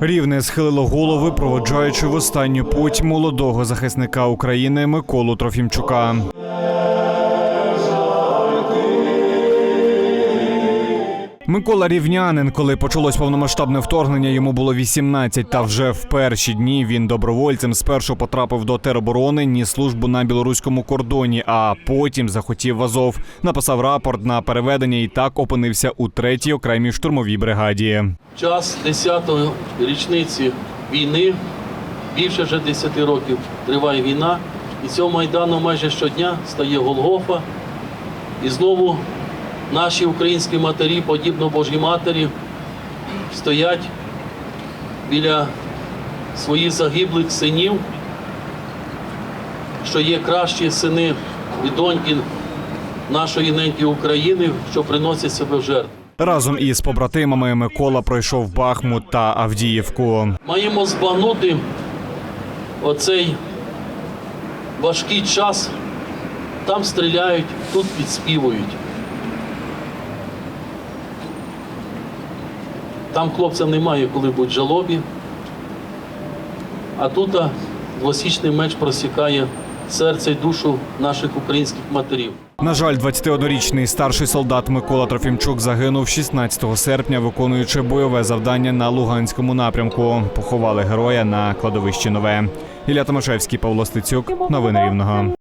Рівне схилило голови, проводжаючи в останню путь молодого захисника України Миколу Трофімчука. Микола Рівнянин, коли почалось повномасштабне вторгнення, йому було 18, Та вже в перші дні він добровольцем спершу потрапив до тероборони, ніс службу на білоруському кордоні, а потім захотів в Азов. Написав рапорт на переведення і так опинився у третій окремій штурмовій бригаді. час 10-ї річниці війни, більше вже 10 років триває війна, і цього майдану майже щодня стає Голгофа. І знову наші українські матері, подібно Божій Матері, стоять біля своїх загиблих синів, що є кращі сини і доньки нашої неньки України, що приносять себе в жертву. Разом із побратимами Микола пройшов Бахмут та Авдіївку. Маємо збагнути оцей важкий час. Там стріляють, тут підспівують. Там хлопцям немає коли в жалобі. А тут двосічний меч просікає серце й душу наших українських матерів. На жаль, 21-річний старший солдат Микола Трофімчук загинув 16 серпня, виконуючи бойове завдання на Луганському напрямку. Поховали героя на кладовищі Нове. Ілля Томашевський, Павло Стецюк. Новини Рівного.